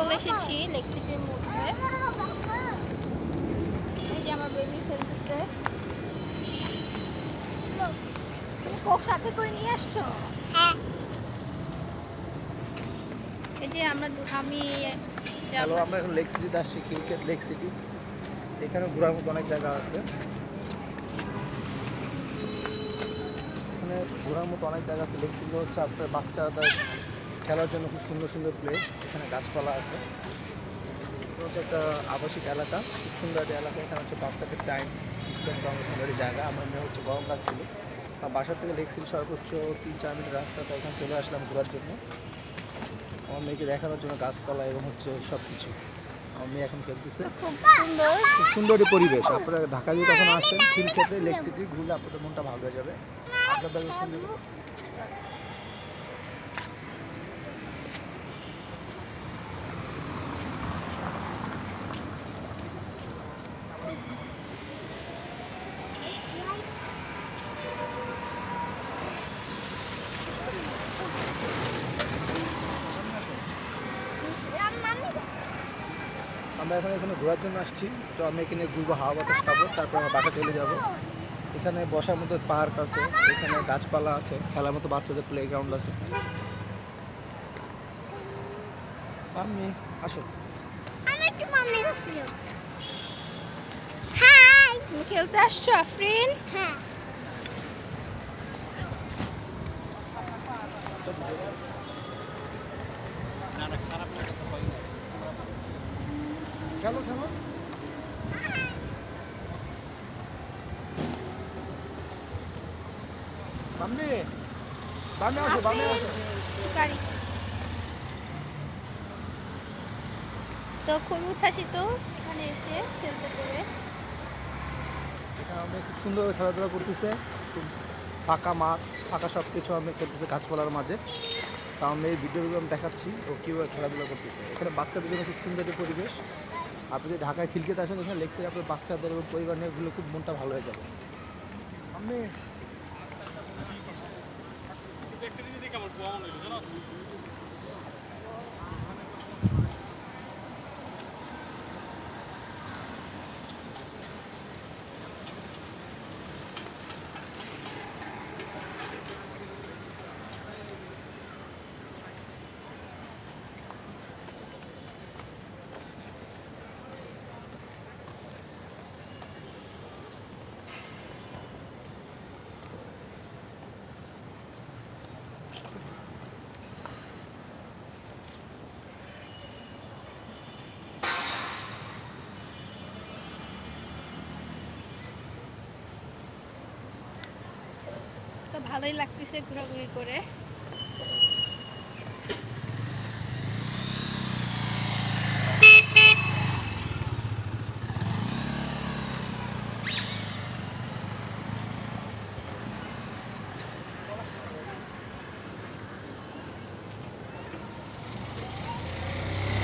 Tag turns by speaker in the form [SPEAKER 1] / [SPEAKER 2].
[SPEAKER 1] চলে এসেছি লেক সিটির মধ্যে। এই যে আমার বেবি খেলতেছে। তুমি কোক সাথে করে নিয়ে আসছো?
[SPEAKER 2] হ্যাঁ।
[SPEAKER 1] এই যে আমরা আমি
[SPEAKER 3] হ্যালো
[SPEAKER 1] যাব
[SPEAKER 3] আমরা এখন লেক সিটিতে আসছি ক্রিকেট লেক সিটি এখানে ঘোরার মতো অনেক জায়গা আছে। এখানে ঘোরার মতো অনেক জায়গা আছে। লেক সিটি হচ্ছে আপনার বাচ্চাদের খেলার জন্য খুব সুন্দর সুন্দর প্লেস এখানে গাছপালা আছে। একটা আবাসিক এলাকা, খুব সুন্দর একটা এলাকা। এখানে হচ্ছে বাচ্চাদের টাইম স্পেন্ড করার সুন্দর জায়গা। আমার মেয়ে হচ্ছে গরম লাগছিল আর বাসা থেকে সিটি সর্বোচ্চ তিন চার মিনিট রাস্তাটা এখানে চলে আসলাম ঘোরার জন্য। আমার মেয়েকে দেখানোর জন্য গাছপালা এবং হচ্ছে সব কিছু আমার মেয়ে এখন খেলতেছে।
[SPEAKER 1] খুব সুন্দর
[SPEAKER 3] পরিবেশ। আপনারা ঢাকা যদি কখনো আসেন ফিল খেতে লেক ঘুরলে আপনাদের মনটা ভালো হয়ে যাবে। আপনাদের সুন্দর আমরা এখন এখানে ঘোরার জন্য আসছি। তো আমি এখানে ঘুরবো হাওয়া বাতাস খাব তারপর আমরা বাসা চলে যাব। এখানে বসার মতো পার্ক আছে এখানে গাছপালা আছে খেলার মতো বাচ্চাদের প্লে গ্রাউন্ড আছে। আমি আসো।
[SPEAKER 2] আমি একটু মাম্মি কাছে যাব হাই।
[SPEAKER 1] তুমি খেলতে আসছো আফরিন?
[SPEAKER 2] হ্যাঁ।
[SPEAKER 3] খেলো খেলো বামনি বামে আসো বামে আসো।
[SPEAKER 1] গাড়ি। তো খুব উচ্ছ্বাসিত এখানে এসে খেলতে পেরে।
[SPEAKER 3] এখানে সুন্দর খেলাধুলা করতেছে খুব ফাঁকা মাঠ ফাঁকা সব কিছু আমি খেলতেছে গাছপালার মাঝে। তা আমি এই ভিডিওগুলো আমি দেখাচ্ছি ও কীভাবে খেলাধুলা করতেছে। এখানে বাচ্চাদের জন্য খুব সুন্দর পরিবেশ। আপনি যদি ঢাকায় খিলকেতে আসেন এখানে লেকচারে আপনার বাচ্চাদের এবং পরিবার নিয়ে ঘুরলে খুব মনটা ভালো হয়ে যাবে। আমি
[SPEAKER 1] ভালোই লাগতেছে ঘোরাঘুরি করে Beep, beep.